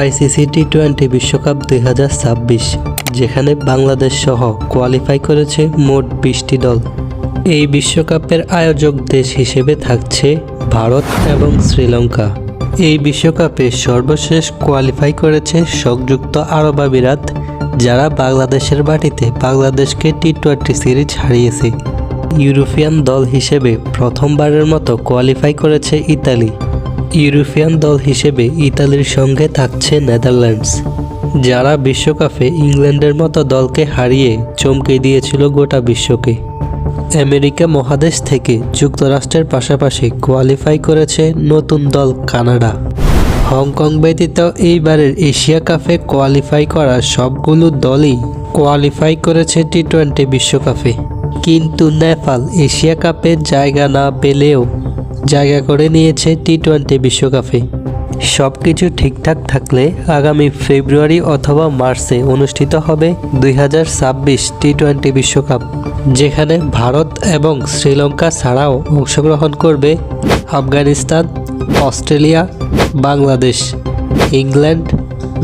ICC T twenty বিশ্বকাপ দুই হাজার ছাব্বিশ, যেখানে বাংলাদেশ সহ কোয়ালিফাই করেছে মোট বিশটি দল। এই বিশ্বকাপের আয়োজক দেশ হিসেবে থাকছে ভারত এবং শ্রীলঙ্কা। এই বিশ্বকাপে সর্বশেষ কোয়ালিফাই করেছে সংযুক্ত আরব আমিরাত, যারা বাংলাদেশের মাটিতে বাংলাদেশকে টি টোয়েন্টি সিরিজ হারিয়েছে। ইউরোপিয়ান দল হিসেবে প্রথমবারের মতো কোয়ালিফাই করেছে ইতালি। ইউরোপিয়ান দল হিসেবে ইতালির সঙ্গে থাকছে নেদারল্যান্ডস, যারা বিশ্বকাপে ইংল্যান্ডের মতো দলকে হারিয়ে চমকে দিয়েছিল গোটা বিশ্বকে। আমেরিকা মহাদেশ থেকে যুক্তরাষ্ট্রের পাশাপাশি কোয়ালিফাই করেছে নতুন দল কানাডা। হংকং ব্যতীত এইবারের এশিয়া কাপে কোয়ালিফাই করা সবগুলো দলই কোয়ালিফাই করেছে টি টোয়েন্টি বিশ্বকাপে। কিন্তু নেপাল এশিয়া কাপে জায়গা না পেলেও জায়গা করে নিয়েছে টি টোয়েন্টি বিশ্বকাপে। সব কিছু ঠিকঠাক থাকলে আগামী ফেব্রুয়ারি অথবা মার্চে অনুষ্ঠিত হবে দুই হাজার ছাব্বিশ টি টোয়েন্টি বিশ্বকাপ, যেখানে ভারত এবং শ্রীলঙ্কা ছাড়াও অংশগ্রহণ করবে আফগানিস্তান, অস্ট্রেলিয়া, বাংলাদেশ, ইংল্যান্ড,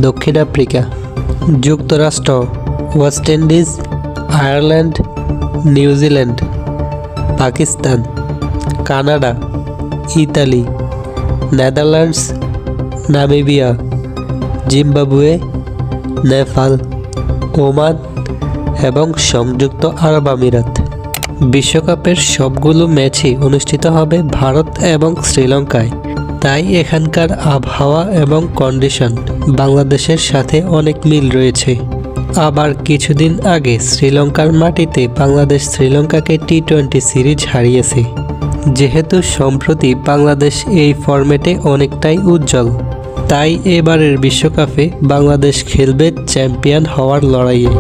দক্ষিণ আফ্রিকা, যুক্তরাষ্ট্র, West Indies, Ireland, New Zealand, Pakistan, Canada Italy, Netherlands, Namibia, Zimbabwe, Nepal, Oman এবং সংযুক্ত আরব আমিরাত। বিশ্বকাপের সবগুলো ম্যাচই অনুষ্ঠিত হবে ভারত এবং শ্রীলঙ্কায়। তাই এখানকার আবহাওয়া এবং কন্ডিশন বাংলাদেশের সাথে অনেক মিল রয়েছে। আবার কিছুদিন আগে শ্রীলঙ্কার মাটিতে বাংলাদেশ শ্রীলঙ্কাকে টি টোয়েন্টি সিরিজ হারিয়েছে। যেহেতু সম্প্রতি বাংলাদেশ এই ফরম্যাটে অনেকটাই উজ্জ্বল, তাই এবারের বিশ্বকাপে বাংলাদেশ খেলবে চ্যাম্পিয়ন হওয়ার লড়াইয়ে।